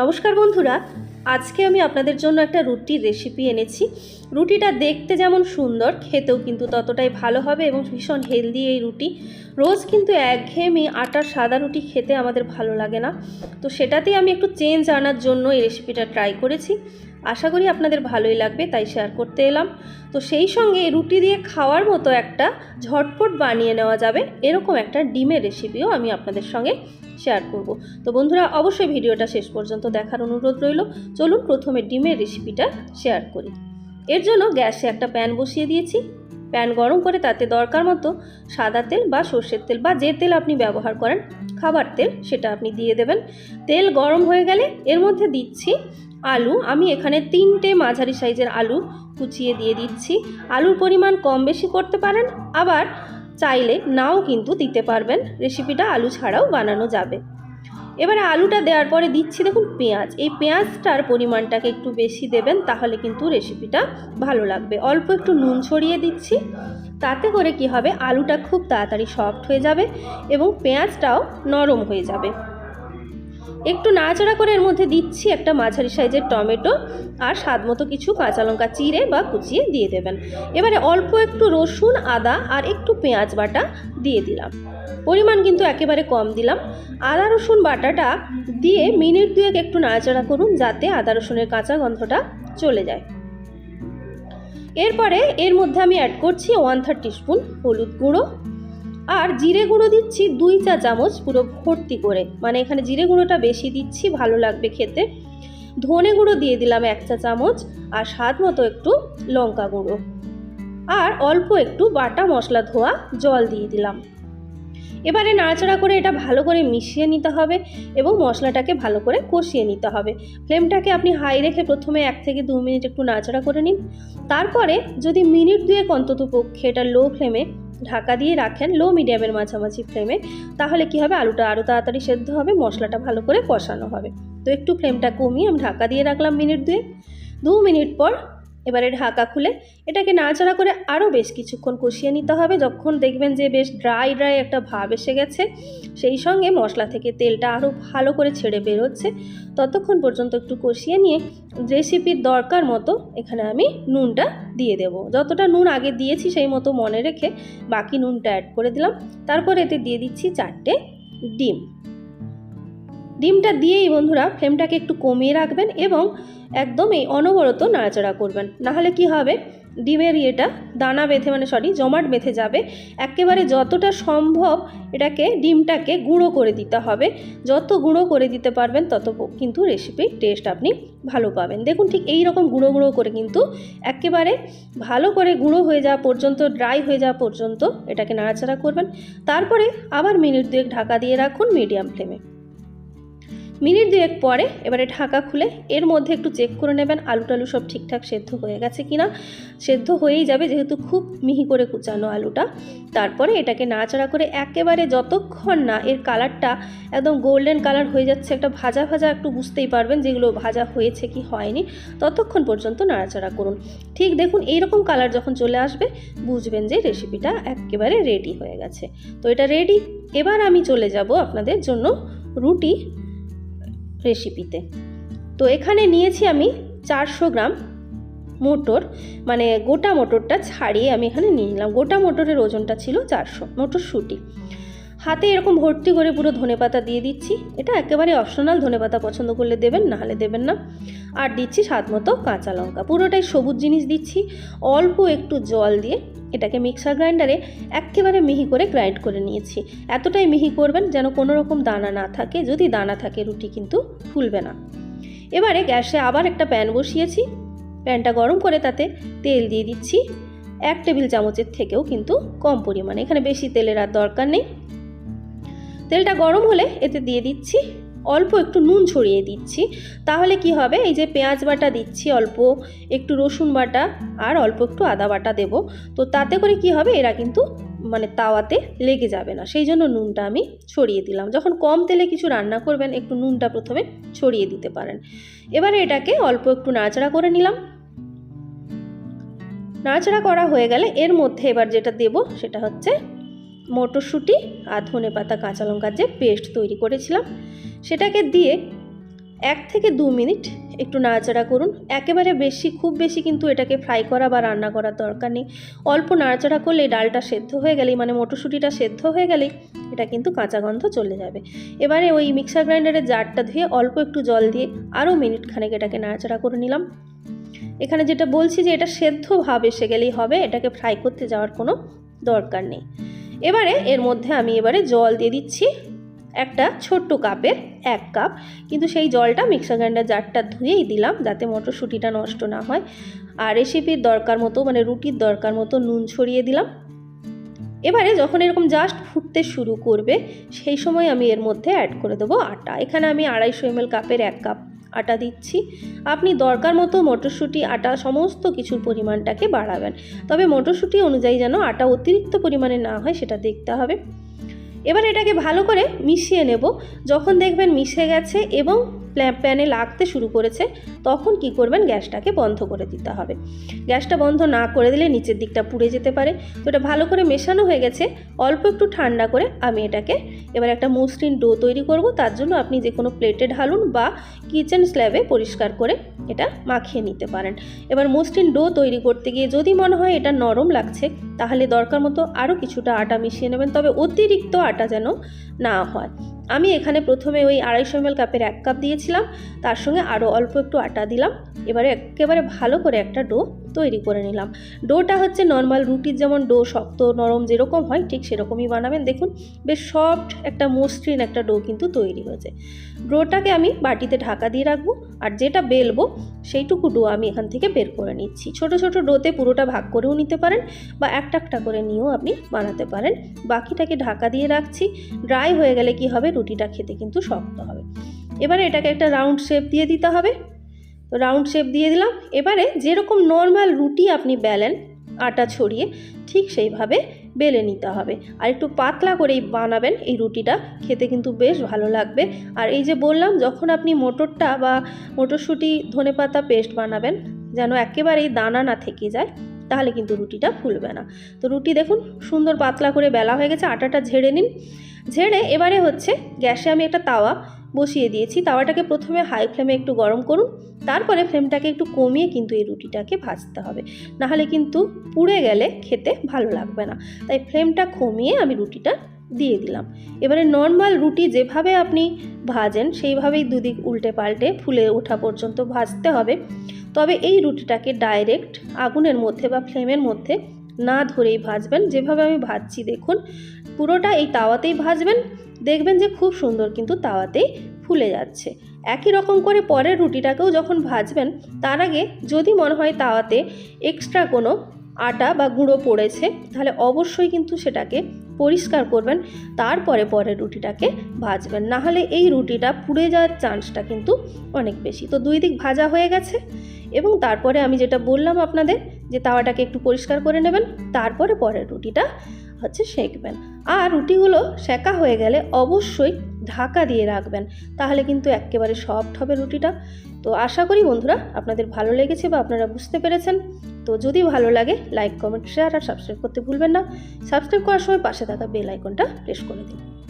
নমস্কার বন্ধুরা, আজকে আমি আপনাদের জন্য একটা রুটির রেসিপি এনেছি। রুটিটা দেখতে যেমন সুন্দর, খেতেও কিন্তু ততটাই ভালো হবে এবং ভীষণ হেলদি এই রুটি। রোজ কিন্তু একঘেয়েমি আটার সাদা রুটি খেতে আমাদের ভালো লাগে না। তো সেটাতেই আমি একটু চেঞ্জ আনার জন্য এই রেসিপিটা ট্রাই করেছি। আশা করি আপনাদের ভালোই লাগবে, তাই শেয়ার করতে এলাম। তো সেই সঙ্গে রুটি দিয়ে খাওয়ার মতো একটা ঝটপট বানিয়ে নেওয়া যাবে, এরকম একটা ডিমের রেসিপিও আমি আপনাদের সঙ্গে শেয়ার করব। তো বন্ধুরা, অবশ্যই ভিডিওটা শেষ পর্যন্ত দেখার অনুরোধ রইল। চলুন প্রথমে ডিমের রেসিপিটা শেয়ার করি। এর জন্য গ্যাসে একটা প্যান বসিয়ে দিয়েছি। প্যান গরম করে তাতে দরকার মতো সাদা তেল বা সর্ষের তেল বা যে তেল আপনি ব্যবহার করেন, খাবার তেল, সেটা আপনি দিয়ে দেবেন। তেল গরম হয়ে গেলে এর মধ্যে দিচ্ছি আলু, আমি এখানে তিনটে মাঝারি সাইজের আলু কুচিয়ে দিয়ে দিচ্ছি। আলুর পরিমাণ কম বেশি করতে পারেন, আবার চাইলে নাও কিন্তু দিতে পারবেন। রেসিপিটা আলু ছাড়াও বানানো যাবে। এবারে আলুটা দেওয়ার পরে দিচ্ছি দেখুন পেঁয়াজ। এই পেঁয়াজটার পরিমাণটাকে একটু বেশি দেবেন, তাহলে কিন্তু রেসিপিটা ভালো লাগবে। অল্প একটু নুন ছড়িয়ে দিচ্ছি, তাতে করে কি হবে? আলুটা খুব তাড়াতাড়ি সফট হয়ে যাবে এবং পেঁয়াজটাও নরম হয়ে যাবে। একটু নাড়াচাড়া করে এর মধ্যে দিচ্ছি একটা মাঝারি সাইজের টমেটো আর স্বাদ মতো কিছু কাঁচা লঙ্কা চিড়ে বা কুচিয়ে দিয়ে দেবেন। এবারে অল্প একটু রসুন, আদা আর একটু পেঁয়াজ বাটা দিয়ে দিলাম। পরিমাণ কিন্তু একেবারে কম দিলাম। আদা, রসুন বাটাটা দিয়ে মিনিট দুয়েক একটু নাড়াচাড়া করুন যাতে আদা, রসুনের কাঁচা গন্ধটা চলে যায়। এরপরে এর মধ্যে আমি অ্যাড করছি ওয়ান থার্টি স্পুন হলুদ গুঁড়ো আর জিরে গুঁড়ো দিচ্ছি দুই চা চামচ পুরো ভর্তি করে। মানে এখানে জিরে গুঁড়োটা বেশি দিচ্ছি, ভালো লাগবে খেতে। ধনে গুঁড়ো দিয়ে দিলাম এক চা চামচ, আর স্বাদ মতো একটু লঙ্কা গুঁড়ো। আর অল্প একটু বাটা মশলা ধোয়া, জল দিয়ে দিলাম। এবারে নাড়াচাড়া করে এটা ভালো করে মিশিয়ে নিতে হবে এবং মশলাটাকে ভালো করে কষিয়ে নিতে হবে। ফ্লেমটাকে আপনি হাই রেখে প্রথমে এক থেকে দু মিনিট একটু নাড়াচাড়া করে নিন। তারপরে যদি মিনিট দুয়েক অন্তত পক্ষে এটা লো ফ্লেমে ঢাকা দিয়ে রাখেন লো মিডিয়ামের মাঝামাঝি ফ্লেমে তাহলে কি হবে? আলুটা আরও তাড়াতাড়ি সেদ্ধ হবে, মশলাটা ভালো করে কষানো হবে। তো একটু ফ্লেমটা কমিয়ে আমি ঢাকা দিয়ে রাখলাম মিনিট দুয়ে দু মিনিট পর এবারে ঢাকা খুলে এটাকে নাড়াচাড়া করে আরও বেশ কিছুক্ষণ কষিয়ে নিতে হবে। যখন দেখবেন যে বেশ ড্রাই ড্রাই একটা ভাব এসে গেছে, সেই সঙ্গে মশলা থেকে তেলটা আরও ভালো করে ছেড়ে বেরোচ্ছে। ততক্ষণ পর্যন্ত একটু কষিয়ে নিয়ে রেসিপির দরকার মতো এখানে আমি নুনটা দিয়ে দেব। যতটা নুন আগে দিয়েছি সেই মতো মনে রেখে বাকি নুনটা অ্যাড করে দিলাম। তারপর এতে দিয়ে দিচ্ছি চারটে ডিম। ডিমটা দিয়েই বন্ধুরা ফ্লেমটাকে একটু কমিয়ে রাখবেন এবং একদম এই অনবরত নাড়াচাড়া করবেন। নাহলে কি হবে? ডিমের ইয়েটা, দানা বেঁধে মানে সরি জমাট বেঁধে যাবে। একেবারে যতটা সম্ভব এটাকে, ডিমটাকে গুঁড়ো করে দিতে হবে। যত গুঁড়ো করে দিতে পারবেন, তত কিন্তু রেসিপির টেস্ট আপনি ভালো পাবেন। দেখুন ঠিক এই রকম গুঁড়ো গুঁড়ো করে কিন্তু একেবারে ভালো করে গুঁড়ো হয়ে যাওয়া পর্যন্ত ড্রাই হয়ে যাওয়া পর্যন্ত এটাকে নাড়াচাড়া করবেন। তারপরে আবার মিনিট দুয়েক ঢাকা দিয়ে রাখুন মিডিয়াম ফ্লেমে মিনিট দুয়েক পরে এবারে ঢাকা খুলে এর মধ্যে একটু চেক করে নেবেন আলু টালু সব ঠিকঠাক সেদ্ধ হয়ে গেছে কিনা। সেদ্ধ হয়েই যাবে যেহেতু খুব মিহি করে কুচানো আলুটা। তারপরে এটাকে নাড়াচাড়া করে একেবারে যতক্ষণ না এর কালারটা একদম গোল্ডেন কালার হয়ে যাচ্ছে, একটা ভাজা ভাজা একটু বুঝতেই পারবেন যেগুলো ভাজা হয়েছে কি হয়নি, ততক্ষণ পর্যন্ত নাড়াচাড়া করুন। ঠিক দেখুন এইরকম কালার যখন চলে আসবে, বুঝবেন যে রেসিপিটা একেবারে রেডি হয়ে গেছে। তো এটা রেডি এবার আমি চলে যাব আপনাদের জন্য রুটি রেসিপিতে তো এখানে নিয়েছি আমি চারশো গ্রাম মোটর মানে গোটা মোটরটা ছাড়িয়ে আমি এখানে নিয়ে নিলাম। গোটা মোটরের ওজনটা ছিল চারশো, মোটরশুঁটি। হাতে এরকম ভর্তি করে পুরো ধনেপাতা দিয়ে দিচ্ছি। এটা একেবারে অপশনাল ধনেপাতা পছন্দ করলে দেবেন, না হলে দেবেন না। আর দিচ্ছি স্বাদ মতো কাঁচা লঙ্কা। পুরোটাই সবুজ জিনিস দিচ্ছি। অল্প একটু জল দিয়ে এটাকে মিক্সার গ্রাইন্ডারে একেবারে মিহি করে গ্রাইন্ড করে নিয়েছি। এতটাই মিহি করবেন যেন কোনো রকম দানা না থাকে। যদি দানা থাকে, রুটি কিন্তু ফুলবে না। এবারে গ্যাসে আবার একটা প্যান বসিয়েছি। প্যানটা গরম করে তাতে তেল দিয়ে দিচ্ছি। এক টেবিল চামচের থেকেও কিন্তু কম পরিমাণে। এখানে বেশি তেলের আর দরকার নেই। তেলটা গরম হলে এতে দিয়ে দিচ্ছি। অল্প একটু নুন ছড়িয়ে দিচ্ছি। তাহলে কি হবে? এই যে পেঁয়াজ বাটা দিচ্ছি অল্প একটু রসুন বাটা আর অল্প একটু আদা বাটা দেব। তো তাতে করে কি হবে? এরা কিন্তু মানে তাওয়াতে লেগে যাবে না। সেই জন্য নুনটা আমি ছড়িয়ে দিলাম। যখন কম তেলে কিছু রান্না করবেন, একটু নুনটা প্রথমে ছড়িয়ে দিতে পারেন। এবারে এটাকে অল্প একটু নাড়াচাড়া করে নিলাম। নাড়াচাড়া করা হয়ে গেলে এর মধ্যে এবার যেটা দেব, সেটা হচ্ছে মটরশুঁটি আর ধনে পাতা, কাঁচা লঙ্কার যে পেস্ট তৈরি করেছিলাম, সেটাকে দিয়ে এক থেকে দু মিনিট একটু নাড়াচাড়া করুন। একেবারে বেশি, খুব বেশি কিন্তু এটাকে ফ্রাই করা বা রান্না করার দরকার নেই। অল্প নাড়াচাড়া করলে ডালটা সেদ্ধ হয়ে গেলেই মানে মটরশুঁটিটা সেদ্ধ হয়ে গেলেই, এটা কিন্তু কাঁচা গন্ধ চলে যাবে। এবারে ওই মিক্সার গ্রাইন্ডারের জারটা ধুয়ে অল্প একটু জল দিয়ে আরও মিনিট খানেক এটাকে নাড়াচাড়া করে নিলাম। এখানে যেটা বলছি যে, এটা সেদ্ধ ভাব এসে গেলেই হবে, এটাকে ফ্রাই করতে যাওয়ার কোনো দরকার নেই। এবারে এর মধ্যে আমি এবারে জল দিয়ে দিচ্ছি একটা ছোট্ট কাপের এক কাপ। কিন্তু সেই জলটা মিক্সার গ্রাইন্ডার জারটা ধুয়েই দিলাম যাতে মটরশুঁটিটা নষ্ট না হয়। আর রেসিপির দরকার মতো মানে রুটির দরকার মতো নুন ছড়িয়ে দিলাম। এবারে যখন এরকম জাস্ট ফুটতে শুরু করবে, সেই সময় আমি এর মধ্যে অ্যাড করে দেবো আটা। এখানে আমি আড়াইশো এমএল কাপের এক কাপ আটা দিচ্ছি। আপনি দরকার মতো মটরশুঁটি, আটা, সমস্ত কিছুর পরিমাণটাকে বাড়াবেন। তবে মটরশুঁটি অনুযায়ী যেন আটা অতিরিক্ত পরিমাণে না হয়, সেটা দেখতে হবে। এবার এটাকে ভালো করে মিশিয়ে নেব। যখন দেখবেন মিশে গেছে এবং প্যানে লাগতে শুরু করেছে, তখন কি করবেন? গ্যাসটাকে বন্ধ করে দিতে হবে। গ্যাসটা বন্ধ না করে দিলে নিচের দিকটা পুড়ে যেতে পারে। তো এটা ভালো করে মেশানো হয়ে গেছে। অল্প একটু ঠান্ডা করে আমি এটাকে এবার একটা মসৃণ ডো তৈরি করব। তার জন্য আপনি যে কোনো প্লেটে ঢালুন বা কিচেন স্ল্যাবে পরিষ্কার করে এটা মাখিয়ে নিতে পারেন। এবার মসৃণ ডো তৈরি করতে গিয়ে যদি মনে হয় এটা নরম লাগছে, তাহলে দরকার মতো আরও কিছুটা আটা মিশিয়ে নেবেন। তবে অতিরিক্ত আটা যেন না হয়। আমি এখানে প্রথমে ওই আড়াইশো এমএল কাপের এক কাপ দিয়েছিলাম, তার সঙ্গে আরও অল্প একটু আটা দিলাম। এবারে একেবারে ভালো করে একটা ডো তৈরি করে নিলাম। ডোটা হচ্ছে নর্মাল রুটির যেমন ডো, শক্ত, নরম যেরকম হয় ঠিক সেরকমই বানাবেন। দেখুন, বেশ সফট একটা মসৃণ একটা ডো কিন্তু তৈরি হয়েছে। ডোটাকে আমি বাটিতে ঢাকা দিয়ে রাখব আর যেটা বেলবো সেইটুকু ডো আমি এখান থেকে বের করে নিচ্ছি। ছোট ছোট ডোতে পুরোটা ভাগ করেও নিতে পারেন বা একটা একটা করে নিয়েও আপনি বানাতে পারেন। বাকিটাকে ঢাকা দিয়ে রাখছি। ড্রাই হয়ে গেলে কি হবে? রুটিটা খেতে কিন্তু শক্ত হবে। এবারে এটাকে একটা রাউন্ড শেপ দিয়ে দিতে হবে। তো রাউন্ড শেপ দিয়ে দিলাম। এবারে যেরকম নর্মাল রুটি আপনি বেলেন, আটা ছড়িয়ে, ঠিক সেইভাবে বেলে নিতে হবে। আর একটু পাতলা করেই বানাবেন এই রুটিটা, খেতে কিন্তু বেশ ভালো লাগবে। আর এই যে বললাম, যখন আপনি মটরটা বা মটরশুঁটি, ধনেপাতা পেস্ট বানাবেন, যেন একেবারেই দানা না থেকে যায়, তাহলে কিন্তু রুটিটা ফুলবে না। তো রুটি দেখুন, সুন্দর পাতলা করে বেলা হয়ে গেছে, আটাটা ঝেড়ে নিন। ঝেড়ে এবারে হচ্ছে, গ্যাসে আমি একটা তাওয়া বসিয়ে দিয়েছি। তাওয়াটাকে প্রথমে হাই ফ্লেমে একটু গরম করুন। তারপরে ফ্লেমটাকে একটু কমিয়ে কিন্তু এই রুটিটাকে ভাজতে হবে। নাহলে কিন্তু পুড়ে গেলে খেতে ভালো লাগবে না। তাই ফ্লেমটা কমিয়ে আমি রুটিটা দিয়ে দিলাম। এবারে নর্মাল রুটি যেভাবে আপনি ভাজেন, সেইভাবেই দুদিক উল্টে পাল্টে ফুলে ওঠা পর্যন্ত ভাজতে হবে। তবে এই রুটিটাকে ডাইরেক্ট আগুনের মধ্যে বা ফ্লেমের মধ্যে না ধরেই ভাজবেন, যেভাবে আমি ভাজছি, দেখুন, পুরোটা এই তাওয়াতেই ভাজবেন, দেখবেন যে খুব সুন্দর কিন্তু তাওয়াতেই ফুলে যাচ্ছে। একই রকম করে পরের রুটিটাকেও যখন ভাজবেন, তার আগে যদি মনে হয় তাওয়াতে এক্সট্রা কোনো আটা বা গুঁড়ো পড়েছে, তাহলে অবশ্যই কিন্তু সেটাকে পরিষ্কার করবেন, তারপরে পরের রুটিটাকে ভাজবেন। নাহলে এই রুটিটা পুড়ে যাওয়ার চান্সটা কিন্তু অনেক বেশি। তো দুই দিক ভাজা হয়ে গেছে এবং তারপরে আমি যেটা বললাম আপনাদের যে তাওয়াটাকে একটু পরিষ্কার করে নেবেন, তারপরে পরের রুটিটা হচ্ছে সেঁকবেন। আর রুটিগুলো সেকা হয়ে গেলে অবশ্যই ঢাকা দিয়ে রাখবেন, তাহলে কিন্তু একেবারে সফট হবে রুটিটা। তো আশা করি বন্ধুরা আপনাদের ভালো লেগেছে বা আপনারা বুঝতে পেরেছেন। তো যদি ভালো লাগে, লাইক, কমেন্ট শেয়ার আর সাবস্ক্রাইব করতে ভুলবেন না। সাবস্ক্রাইব করার সময় পাশে থাকা বেল আইকনটা প্রেস করে দিন।